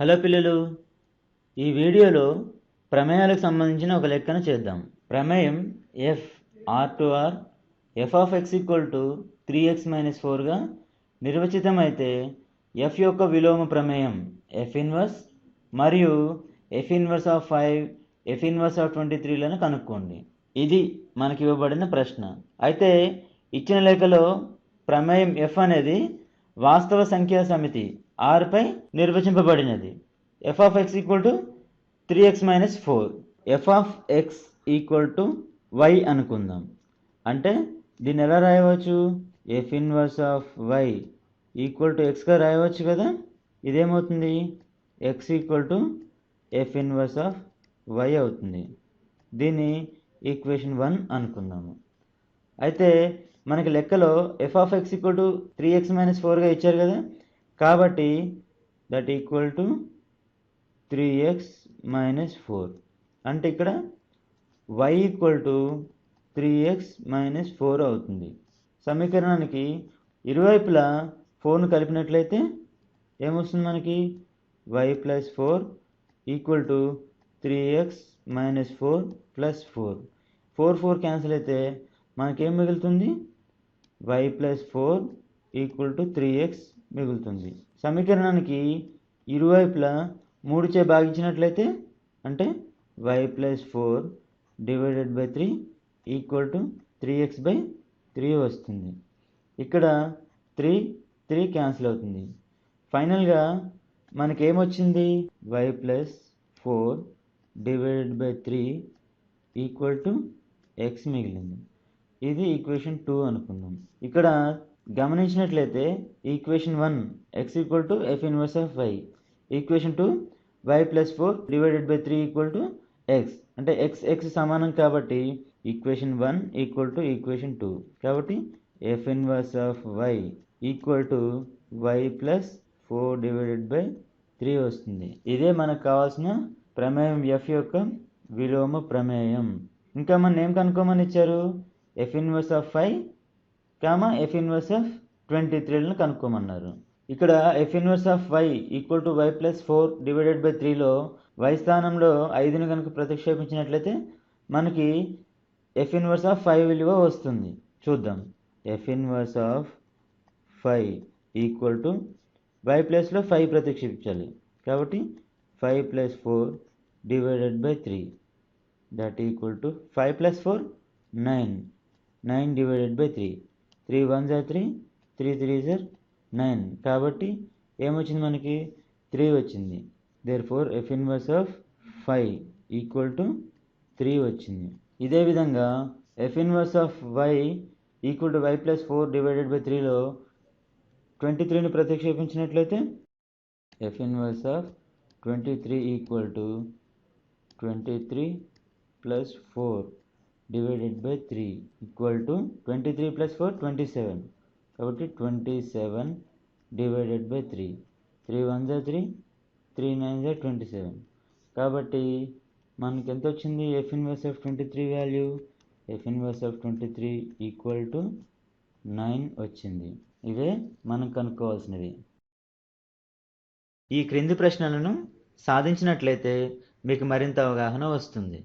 Hello పిల్లలు. ఈ వీడియోలో ప్రమేయాలకు సంబంధించిన ఒక లెక్కను చేద్దాం. ప్రమేయం F R to R F of X equal to three X minus ఫోర్గా నిర్వచితమైతే ఎఫ్ యొక్క విలోమ ప్రమేయం ఎఫ్ ఇన్వర్స్ మరియు F inverse of five F inverse of twenty త్రీలను కనుక్కోండి. ఇది మనకి ఇవ్వబడిన ప్రశ్న. అయితే ఇచ్చిన లెక్కలో ప్రమేయం ఎఫ్ అనేది వాస్తవ సంఖ్యా సమితి ఆర్పై నిర్వచింపబడినది. F of X equal to three X minus four F of X equal to Y అనుకుందాం. అంటే దీన్ని ఎలా రాయవచ్చు? F inverse of Y equal to ఎక్స్గా రాయవచ్చు కదా? ఇదేమవుతుంది? X equal to F inverse of Y అవుతుంది. దీన్ని ఈక్వేషన్ వన్ అనుకుందాము. అయితే మనకి లెక్కలో F of X equal to three X minus ఫోర్గా ఇచ్చారు కదా? కాబట్టి that equal to three X minus four అంటే ఇక్కడ Y equal to three X minus four అవుతుంది. సమీకరణానికి ఇరువైపులా ఫోర్ను కలిపినట్లయితే ఏమొస్తుంది మనకి? Y plus four equal to three X minus four plus four four four cancel అయితే మనకేం మిగులుతుంది? Y plus four equal to three X మిగులుతుంది. సమీకరణానికి ఇరువైపులా మూడు చే భాగించినట్లయితే అంటే Y plus four divided by three equal to three X by three వస్తుంది. ఇక్కడ త్రీ త్రీ క్యాన్సిల్ అవుతుంది. ఫైనల్గా మనకేమొచ్చింది? Y plus four divided by three equal to X మిగిలింది. ఇది ఈక్వేషన్ టూ అనుకుందాం. ఇక్కడ గమనించినట్లయితే equation one X equal to F inverse of Y equation two Y plus four divided by three equal to X అంటే X X సమానం కాబట్టి equation one equal to equation two. కాబట్టి F inverse of Y equal to Y plus four divided by three వస్తుంది. ఇదే మనకు కావాల్సిన ప్రమేయం F యొక్క విలోమ ప్రమేయం. ఇంకా మన ఏం కనుక్కోమని ఇచ్చారు? F inverse of five comma F inverse of twenty త్రీలను కనుక్కోమన్నారు. ఇక్కడ F inverse of Y equal to Y plus four divided by త్రీలో వై స్థానంలో ఐదుని కనుక ప్రతిక్షేపించినట్లయితే మనకి ఎఫ్ ఇన్వర్స్ ఆఫ్ ఫైవ్ విలువ వస్తుంది. చూద్దాం. F inverse of five equal to Y ప్లస్లో ఫైవ్ ప్రతిక్షేపించాలి. కాబట్టి five plus four divided by three that equal to five plus four nine nine divided by three three one జర్ three three three జర్ nine. కాబట్టి ఏమొచ్చింది మనకి? Three వచ్చింది. Therefore F inverse of five equal to three వచ్చింది. ఇదే విధంగా F inverse of Y equal to Y plus four divided by త్రీలో twenty త్రీని ప్రతిక్షేపించినట్లయితే F inverse of twenty three equal to twenty three plus four divided by three equal to twenty three plus four twenty seven కాబట్టి twenty seven divided by three three one జా three three nine జా twenty seven కాబట్టి మనకి ఎంత వచ్చింది? F inverse of twenty three value F inverse of twenty three equal to nine వచ్చింది. ఇవే మనం కనుక్కోవాల్సినవి ఈ క్రింది ప్రశ్నలను సాధించినట్లయితే మీకు మరింత అవగాహన వస్తుంది.